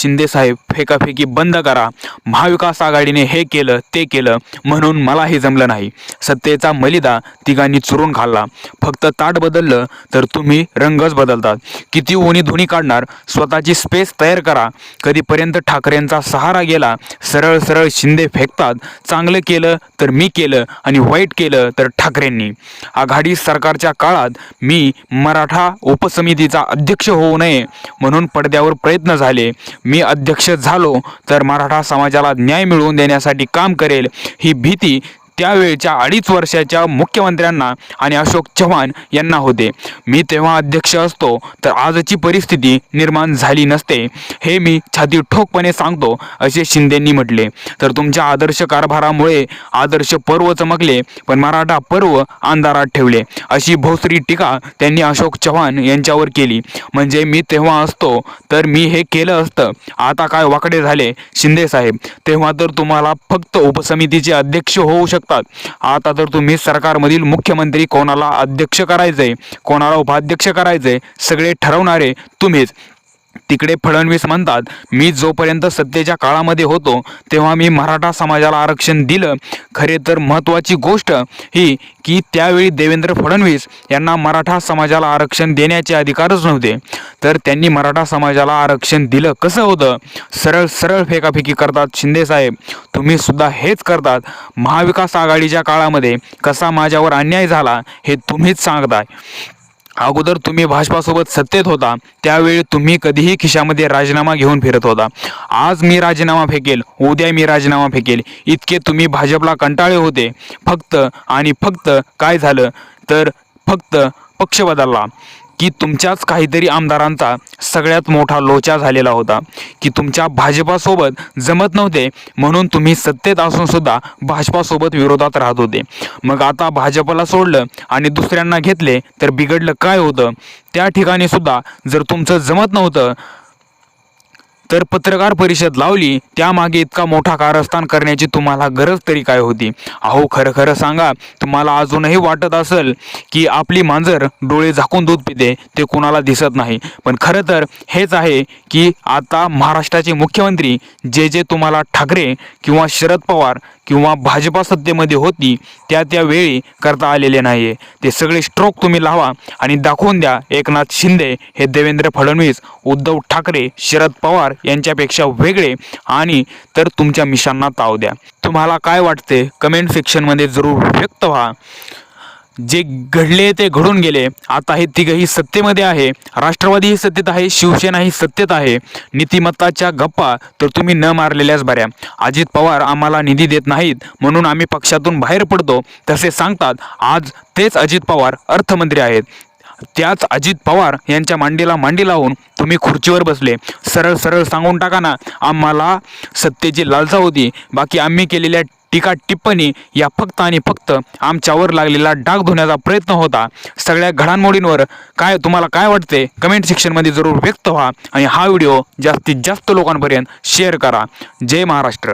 शिंदे साहेब फेकाफेकी बंद करा. महाविकास आघाडीने हे केलं ते केलं म्हणून मला हे जमलं नाही. सत्तेचा मलिदा तिघांनी चुरून खाल्ला. फक्त ताट बदललं तर तुम्ही रंगच बदलतात किती उणी धुणी काढणार? स्वतःची स्पेस तयार करा. कधीपर्यंत ठाकरेंचा सहारा गेला? सरळ सरळ शिंदे फेकतात. चांगलं केलं तर मी केलं आणि वाईट केलं तर ठाकरेंनी. आघाडी सरकारच्या काळात मी मराठा उपसमितीचा अध्यक्ष होऊ नये म्हणून पडद्यावर प्रयत्न झाले. मी अध्यक्ष झालो तर मराठा समाजाला न्याय मिळवून देण्यासाठी काम करेल ही भीती त्यावेळच्या अडीच वर्षाच्या मुख्यमंत्र्यांना आणि अशोक चव्हाण यांना होते. मी तेव्हा अध्यक्ष असतो तर आजची परिस्थिती निर्माण झाली नसते. हे मी छाती ठोकपणे सांगतो असे शिंदेंनी म्हटले. तर तुमच्या आदर्श कारभारामुळे आदर्श पर्व चमकले पण मराठा पर्व अंधारात ठेवले. अशी भोसरी टीका त्यांनी अशोक चव्हाण यांच्यावर केली. म्हणजे मी तेव्हा असतो तर मी हे केलं असतं. आता काय वाकडे झाले शिंदे साहेब? तेव्हा तर तुम्हाला फक्त उपसमितीचे अध्यक्ष होऊ शकतात. आता तर तुम्ही सरकारमधील मुख्यमंत्री कोणाला अध्यक्ष करायचंय कोणाला उपाध्यक्ष करायचंय सगळे ठरवणारे तुम्हीच. तिकडे फडणवीस म्हणतात मी जोपर्यंत सत्तेच्या काळामध्ये होतो तेव्हा मी मराठा समाजाला आरक्षण दिलं. खरे तर महत्त्वाची गोष्ट ही की त्यावेळी देवेंद्र फडणवीस यांना मराठा समाजाला आरक्षण देण्याचे अधिकारच नव्हते. तर त्यांनी मराठा समाजाला आरक्षण दिलं कसं होतं? सरळ सरळ फेकाफेकी करतात शिंदेसाहेब तुम्ही सुद्धा हेच करतात. महाविकास आघाडीच्या काळामध्ये कसा माझ्यावर अन्याय झाला हे तुम्हीच सांगताय. अगोदर तुम्ही भाजपासोबत सत्तेत होता त्यावेळी तुम्ही कधीही खिशामध्ये राजीनामा घेऊन फिरत होता. आज मी राजीनामा फेकेल उद्या मी राजीनामा फेकेल. इतके तुम्ही भाजपला कंटाळे होते. फक्त आणि फक्त काय झालं? तर फक्त पक्ष बदलला. की तुमच्याच काहीतरी आमदारांचा सगळ्यात मोठा लोचा झालेला होता की तुमच्या भाजपासोबत जमत नव्हते म्हणून तुम्ही सत्तेत असूनसुद्धा भाजपासोबत विरोधात राहत होते. मग आता भाजपला सोडलं आणि दुसऱ्यांना घेतले तर बिघडलं काय होतं? त्या ठिकाणी सुद्धा जर तुमचं जमत नव्हतं तर पत्रकार परिषद लावली त्यामागे इतका मोठा कारस्थान करण्याची तुम्हाला गरज तरी काय होती? अहो खरं खरं सांगा तुम्हाला अजूनही वाटत असेल की आपली मांजर डोळे झाकून दूध पिते ते कुणाला दिसत नाही. पण खरं तर हेच आहे की आता महाराष्ट्राचे मुख्यमंत्री जे जे तुम्हाला ठाकरे किंवा शरद पवार किंवा भाजपा सत्तेमध्ये होती त्या त्या वेळी करता आलेले नाही ते सगळे स्ट्रोक तुम्ही लावा आणि दाखवून द्या एकनाथ शिंदे हे देवेंद्र फडणवीस उद्धव ठाकरे शरद पवार यांच्यापेक्षा वेगळे आणि तर तुमच्या मिशांना ताव द्या. तुम्हाला काय वाटते? कमेंट सेक्शनमध्ये जरूर व्यक्त व्हा. जे घडले ते घडून गेले. आता हे तिघही सत्तेमध्ये आहे. राष्ट्रवादी ही सत्तेत आहे शिवसेना ही सत्तेत आहे. नीतिमत्ताच्या गप्पा तर तुम्ही न मारलेल्याच बऱ्या. अजित पवार आम्हाला निधी देत नाहीत म्हणून आम्ही पक्षातून बाहेर पडतो. तसे सांगतात आज तेच अजित पवार अर्थमंत्री आहेत. त्याच अजित पवार यांच्या मांडीला मांडी लावून तुम्ही खुर्चीवर बसले. सरळ सरळ सांगून टाका ना आम्हाला सत्तेची लालसा होती. बाकी आम्ही केलेल्या टीका टिप्पणी या फक्त आणि फक्त आमच्यावर लागलेला डाग धुण्याचा प्रयत्न होता. सगळ्या घडामोडींवर काय तुम्हाला काय वाटते? कमेंट सेक्शनमध्ये जरूर व्यक्त व्हा आणि हा व्हिडिओ जास्तीत जास्त लोकांपर्यंत शेअर करा. जय महाराष्ट्र.